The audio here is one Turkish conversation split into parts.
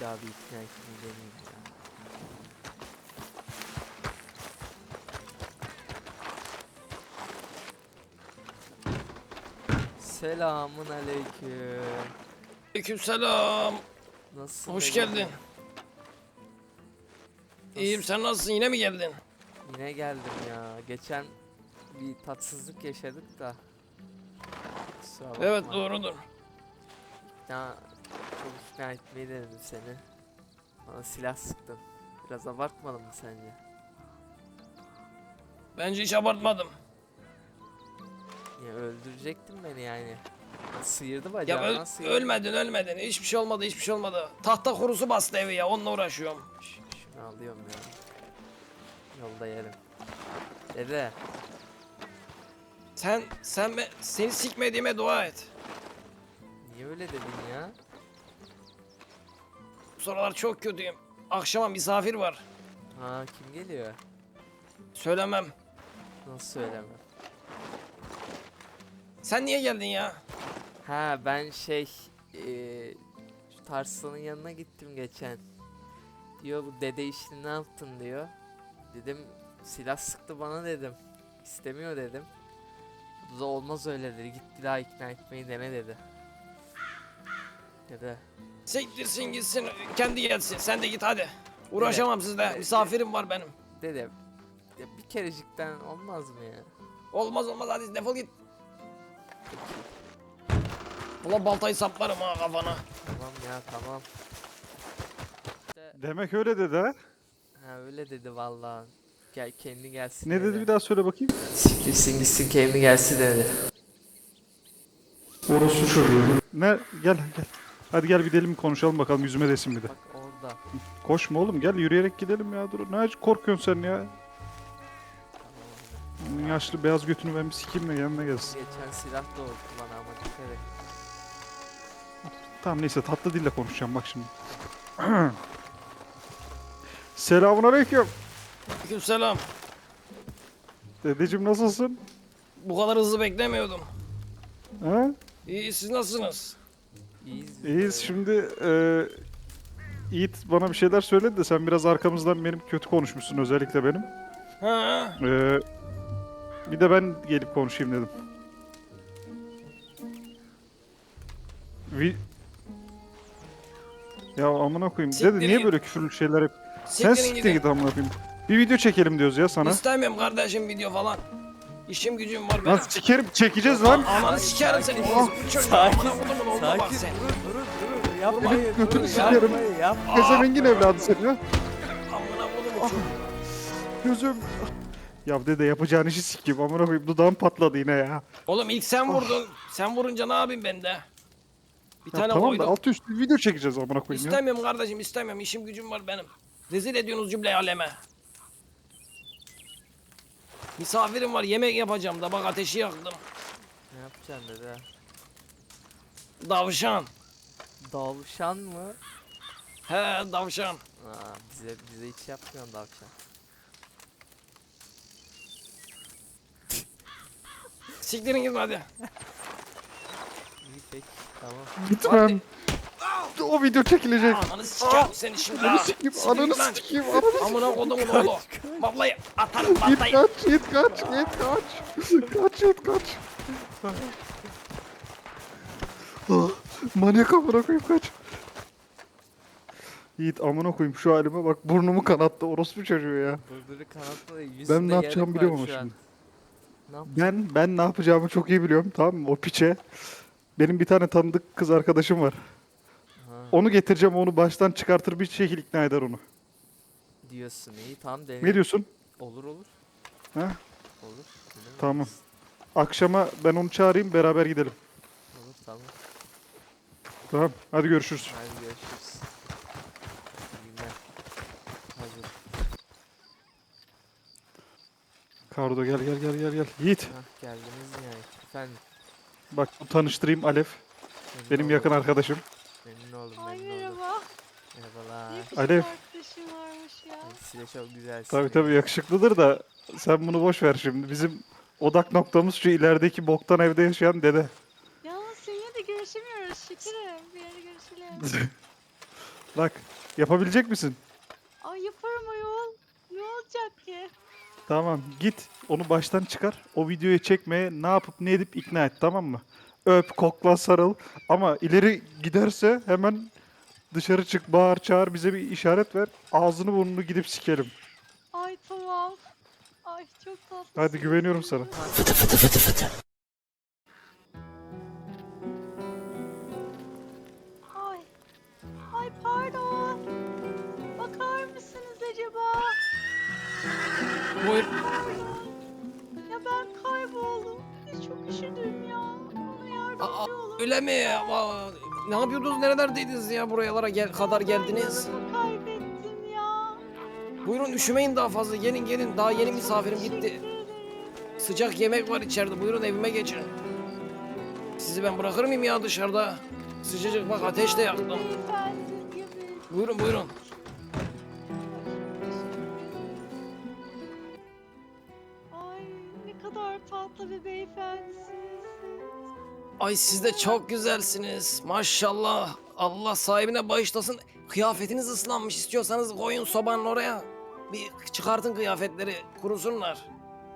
daha bir ikna etmeyi deneyeyim ya. Selamun aleyküm. Aleykümselam. Nasılsın? Hoş geldin. İyiyim sen nasılsın yine mi geldin? Yine geldim ya. Geçen bir tatsızlık yaşadık da. Kusura bakma. Evet doğrudur. Ya çok ikna etmeyi denedim seni. Bana silah sıktın. Biraz abartmadın mı sence? Bence hiç abartmadım. Ya öldürecektin beni yani. Sıyırdı Ya bacağından öl- sıyırdı. ölmedin ölmedin. Hiçbir şey olmadı hiçbir şey olmadı. Tahta kurusu bastı evi ya onunla uğraşıyorum. Ş- Şunu alıyorum ya. Yolda yerim. Dede. Sen sen be, seni sikmediğime dua et. Niye öyle dedin ya? Bu sıralar çok kötüyüm. Akşama misafir var. Ha kim geliyor? Söylemem. Nasıl söylemem? Sen niye geldin ya? Ha ben şey eee şu Tarslan'ın yanına gittim geçen. Diyor bu dede işini ne yaptın diyor. Dedim silah sıktı bana dedim. İstemiyor dedim. Bu da olmaz öyle dedi. Git bir daha ikna etmeyi dene dedi. Dede. Sektirsin gitsin kendi gelsin. Sen de git hadi. Uğraşamam sizle. Misafirim var benim. Dede. Ya bir kerecikten olmaz mı ya? Olmaz olmaz hadi defol git. Ulan baltayı saplarım ha kafana. Tamam ya tamam. Demek öyle dedi ha. Ha öyle dedi vallahi. Gel kendi gelsin Ne dedi bir daha söyle bakayım. Siktirsin gitsin kendi gelsin dedi. Orospu çocuğu. Ne gel gel. Hadi gel gidelim konuşalım bakalım yüzüme desin bir de. Bak orada. Koşma oğlum gel yürüyerek gidelim ya dur. Ne acı korkuyorsun sen ya. Bunun yaşlı beyaz götünü ben bir sikeyim de yanına gelsin. Geçen silah doğurdu bana ama dikkat et. Tamam neyse tatlı dille konuşacağım bak şimdi. Selamun aleyküm. Aleykümselam. Dedeciğim nasılsın? Bu kadar hızlı beklemiyordum. Ha? İyi siz nasılsınız? İyiyiz. şimdi e, Yiğit bana bir şeyler söyledi de sen biraz arkamızdan benim kötü konuşmuşsun özellikle benim. Ha? Ee, bir de ben gelip konuşayım dedim. Vi... Ya amına koyayım. Siktir Dede niye git. böyle küfürlü şeyler hep... Sen Siktirin siktir gidin. git amına koyayım. Bir video çekelim diyoruz ya sana. İstemiyorum kardeşim video falan. İşim gücüm var benim. sikerim çekeceğiz lan. Ananı sikerim seni. Sakin. Oh. Sakin. Bak Sakin sen. durun durun yapmayın götünü sikerim. yapmayın. Pezevengin evladı seni. Amına kodumun çocuğu. Gözüm. Ya dede yapacağın işi sikeyim amına koyayım. Dudağım patladı yine ya. Oğlum ilk sen vurdun. Sen vurunca ne yapayım ben de? Bir ya tane tamam da koydum. altı üstü video çekeceğiz amına koyayım ya. İstemiyorum kardeşim istemiyorum. İşim gücüm var benim. Rezil ediyorsunuz cümle aleme. Misafirim var yemek yapacağım da bak ateşi yaktım. Ne yapacaksın dede? Davşan. Davşan mı? He davşan. Aa, bize bize hiç yapmıyorsun davşan. Siktirin gidin hadi. İyi peki tamam. Gitmem. O video çekilecek. Ananı sikerim seni şimdi Ananı ha. sikeyim, ananı sikeyim, ananı Amına kodumun oğlu. Vallahi atarım Git vallahi. kaç, git kaç, git kaç. Kaç, git kaç. Ah, Manyak amına koyayım kaç. Yiğit amına koyayım şu halime bak burnumu kanattı orospu çocuğu ya. Yüzünde Ben ne yapacağımı biliyorum ama şimdi. Ne yap- Ben ben ne yapacağımı çok iyi biliyorum tamam mı o piçe. Benim bir tane tanıdık kız arkadaşım var. Ha, Onu getireceğim onu baştan çıkartır bir şekil ikna eder onu. Diyorsun iyi tamam dene. Ne diyorsun? Olur olur. Ha? Olur. Tamam. Akşama ben onu çağırayım beraber gidelim. Olur tamam. Tamam hadi görüşürüz. Hadi görüşürüz. İyi günler. Hazır. Kardo gel gel gel gel gel. Yiğit Hah geldiniz nihayet. Efendim. bak bu tanıştırayım Alev. memnun Benim yakın oldum. arkadaşım. Memnun oldum Ay memnun oldum. merhaba. Merhabalar. Ne biçim Alev. Ya. Size çok güzel. Tabii tabii yakışıklıdır da sen bunu boş ver şimdi. Bizim odak noktamız şu ilerideki boktan evde yaşayan dede. Yalnız seninle de görüşemiyoruz şekerim. Bir ara görüşelim. Bak yapabilecek misin? Ay yaparım ayol. Ne olacak ki? Tamam git onu baştan çıkar. O videoyu çekmeye ne yapıp ne edip ikna et tamam mı? Öp, kokla, sarıl. Ama ileri giderse hemen dışarı çık, bağır, çağır, bize bir işaret ver. Ağzını burnunu gidip sikelim. Ay tamam. Ay çok tatlı. Hadi güveniyorum sana. Ay. Ay pardon. Bakar mısınız acaba? Buyur. Pardon. Ya ben kayboldum. Çok üşüdüm ya. Bana yardımcı olun. öyle mi? Aa, ne yapıyordunuz? Nerelerdeydiniz ya? Buralara gel kadar geldiniz. Yolumu kaybettim ya. Buyurun üşümeyin daha fazla. Gelin gelin. Daha yeni misafirim gitti. Teşekkür ederim. Sıcak yemek var içeride. Buyurun evime geçin. Sizi ben bırakır mıyım ya dışarıda? Sıcacık bak ateş de yaktım. Beyefendi gibi. Buyurun buyurun. Ay ne kadar tatlı bir beyefendisiniz siz. Ay siz de çok güzelsiniz. Maşallah. Allah sahibine bağışlasın. Kıyafetiniz ıslanmış. İstiyorsanız koyun sobanın oraya. Bir çıkartın kıyafetleri. Kurusunlar.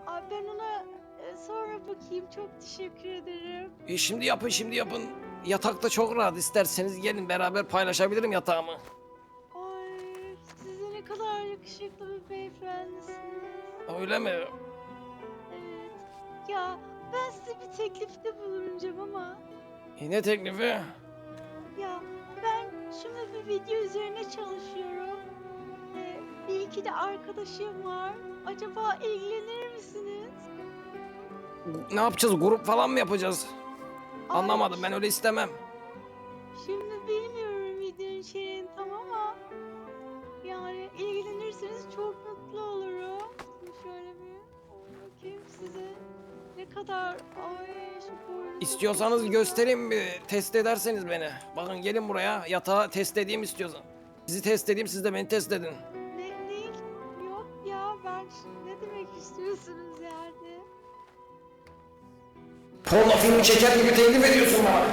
Ay ben ona e, sonra bakayım. Çok teşekkür ederim. E şimdi yapın şimdi yapın. Yatakta çok rahat. İsterseniz gelin beraber paylaşabilirim yatağımı. Ay siz de ne kadar yakışıklı bir beyefendisiniz. Öyle mi? Evet. Ya ben size bir teklifte bulunacağım ama E ne teklifi? ya ben şimdi bir video üzerine çalışıyorum. Ee, bir iki de arkadaşım var. Acaba ilgilenir misiniz? Ne yapacağız? Grup falan mı yapacağız? Anlamadım ben öyle istemem. Kadar ay boynum- İstiyorsanız göstereyim bir test ederseniz beni. Bakın gelin buraya yatağı test edeyim istiyorsan. Sizi test edeyim siz de beni test edin. Ne, ne yok ya ben ne demek istiyorsunuz yani? Porno filmi çeker gibi teklif ediyorsun bana.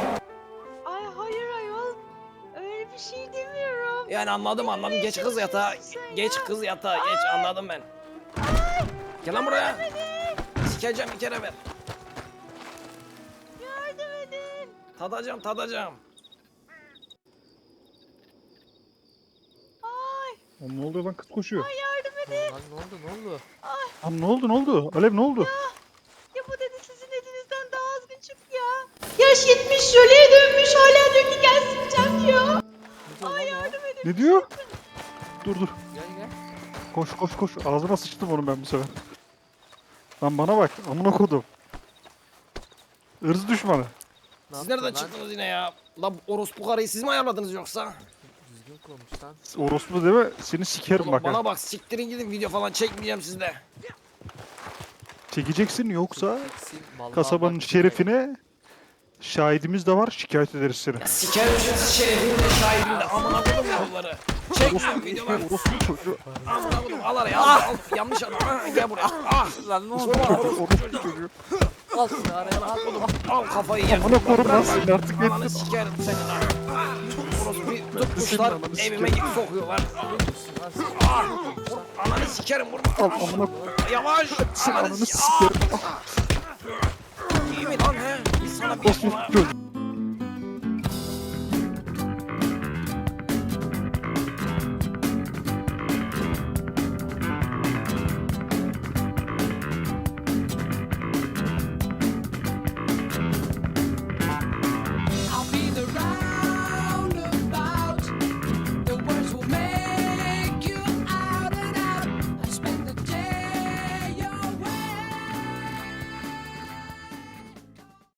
Ay hayır ayol öyle bir şey demiyorum. Yani anladım anladım geç kız yatağa. Geç kız yatağa geç anladım ben. Gel lan buraya. Sikeceğim bir kere ver. Tadacağım tadacağım. Ay Oğlum ne oluyor lan kız koşuyor. yardım edin. Lan ne oldu ne oldu? Lan ne oldu ne oldu? Alev ne oldu? Ya bu dedi sizin dedinizden daha azgın çıktı ya. Yaş 70 jöleye dönmüş hala diyor ki gelsin can diyor. Ne diyor Ay lan o? yardım edin. Ne diyor? Dur dur. Gel gel. Koş koş koş. Ağzına sıçtım onu ben bu sefer. Lan bana bak. Amına kodum. Irz düşmanı. Siz yaptın nereden lan? çıktınız yine ya? La bu orospu karıyı siz mi ayarladınız yoksa? Düzgün konuş lan. Orospu deme seni sikerim bak. ha. bana bak siktirin gidin video falan çekmeyeceğim sizde. Çekeceksin yoksa vallahi kasabanın bak, şerefine şahidimiz de var şikayet ederiz seni. Ya sikerim şu şerefini de şahidini de amına koydum yavruları. Çekmiyorum videolar. Orospu çocuğu. Amına koydum al araya al, al. Yanlış adam. Ah, Gel buraya. Ah. Lan ne oldu? Orospu çocuğu. Al şunu araya al. Al kafayı ye. Amına korum lan seni artık Ananı ettim. sikerim seni lan. Orospu tutmuşlar ananı evime sokuyorlar. Ananı sikerim vurma. Al amına Yavaş. Ananı ananı sikerim. İyi mi lan he? Sana bir Orospu çocuğu.